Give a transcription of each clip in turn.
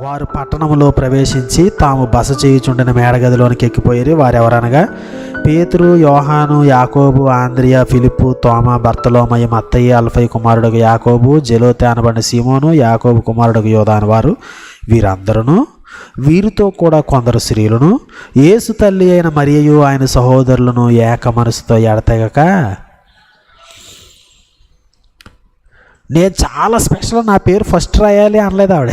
వారు పట్టణంలో ప్రవేశించి తాము బస చేయుచుండిన మేడగదిలోనికి ఎక్కిపోయి వారెవరనగా పేతురు యోహాను యాకోబు ఆంద్రియ ఫిలిప్పు తోమ బర్తలోమయ మత్తయ్య అల్ఫై కుమారుడు యాకోబు జెలోతే అనబడిన సీమోను యాకోబు కుమారుడు యోధాను వారు వీరందరూ వీరితో కూడా కొందరు స్త్రీలను యేసు తల్లి అయిన మరియు ఆయన సహోదరులను ఏక మనసుతో ఎడతెగక నేను చాలా స్పెషల్ నా పేరు ఫస్ట్ రాయాలి అనలేదు ఆవిడ.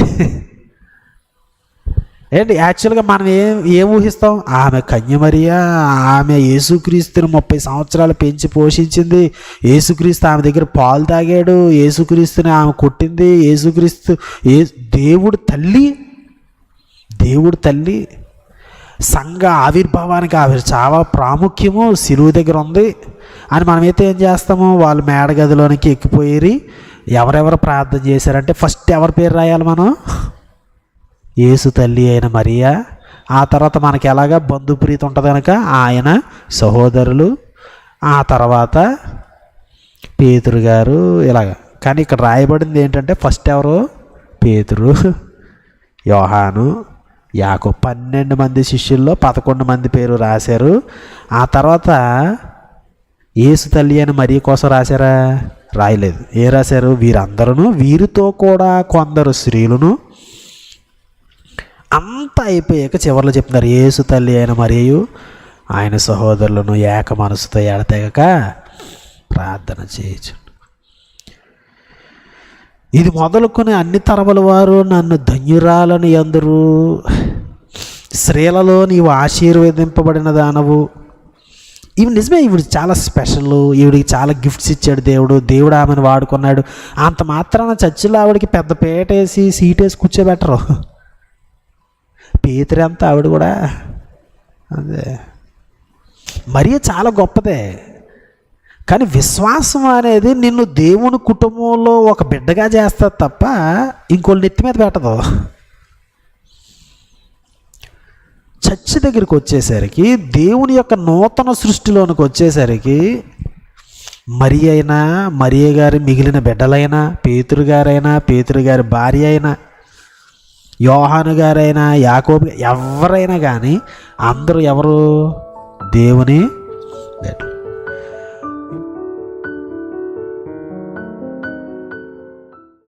ఏంటి యాక్చువల్గా మనం ఏం ఏం ఊహిస్తాం? ఆమె కన్యమరియా ఆమె యేసుక్రీస్తుని ముప్పై సంవత్సరాలు పెంచి పోషించింది. యేసుక్రీస్తు ఆమె దగ్గర పాలు తాగాడు. యేసుక్రీస్తుని ఆమె కొట్టింది. యేసుక్రీస్తు ఏ దేవుడు తల్లి దేవుడు తల్లి సంఘ ఆవిర్భావానికి ఆవిరి చాలా ప్రాముఖ్యము సిలువు దగ్గర ఉంది. అని మనమైతే ఏం చేస్తాము? వాళ్ళు మేడగదిలోనికి ఎక్కిపోయి ఎవరెవరు ప్రార్థన చేశారంటే ఫస్ట్ ఎవరి పేరు రాయాలి మనం? యేసు తల్లి అయిన మరియా. ఆ తర్వాత మనకి ఎలాగ బంధుప్రీతి ఉంటుంది కనుక ఆయన సహోదరులు. ఆ తర్వాత పేతురు గారు ఇలాగ. కానీ ఇక్కడ రాయబడింది ఏంటంటే ఫస్ట్ ఎవరు? పేతురు యోహాను. యాకో పన్నెండు మంది శిష్యుల్లో పదకొండు మంది పేరు రాశారు. ఆ తర్వాత ఏసు తల్లి అని మరీ కోసం రాశారా? రాయలేదు. ఏ రాశారు? వీరందరూ వీరితో కూడా కొందరు స్త్రీలను అంతా అయిపోయాక చివరిలో చెప్తున్నారు ఏసు తల్లి అయిన మరియు ఆయన సహోదరులను ఏక మనసుతో ఎడతెగక ప్రార్థన చేయొచ్చు ఇది మొదలుకొని అన్ని తరముల వారు నన్ను ధన్యురాలని అందరూ. స్త్రీలలో నీవు ఆశీర్వదింపబడిన దానవు. ఇవి నిజమే ఇవి చాలా స్పెషల్ ఈవిడికి చాలా గిఫ్ట్స్ ఇచ్చాడు దేవుడు దేవుడు ఆమెను వాడుకున్నాడు. అంత మాత్రాన చర్చిలో ఆవిడకి పెద్ద పేట వేసి సీట్ వేసి కూర్చోబెట్టరు. పేతురు అంతా ఆవిడ కూడా. అదే. మరీ చాలా గొప్పదే. కానీ విశ్వాసం అనేది నిన్ను దేవుని కుటుంబంలో ఒక బిడ్డగా చేస్తుంది తప్ప ఇంకోళ్ళు నెత్తి మీద పెట్టదు. చర్చి దగ్గరికి వచ్చేసరికి దేవుని యొక్క నూతన సృష్టిలోనికి వచ్చేసరికి మరి అయినా మరియ గారి మిగిలిన బిడ్డలైనా పేతురు గారైనా పేతురు గారి భార్య అయినా యోహాను గారైనా యాకోబు ఎవరైనా కానీ అందరూ ఎవరు? దేవుని బిడ్డలు.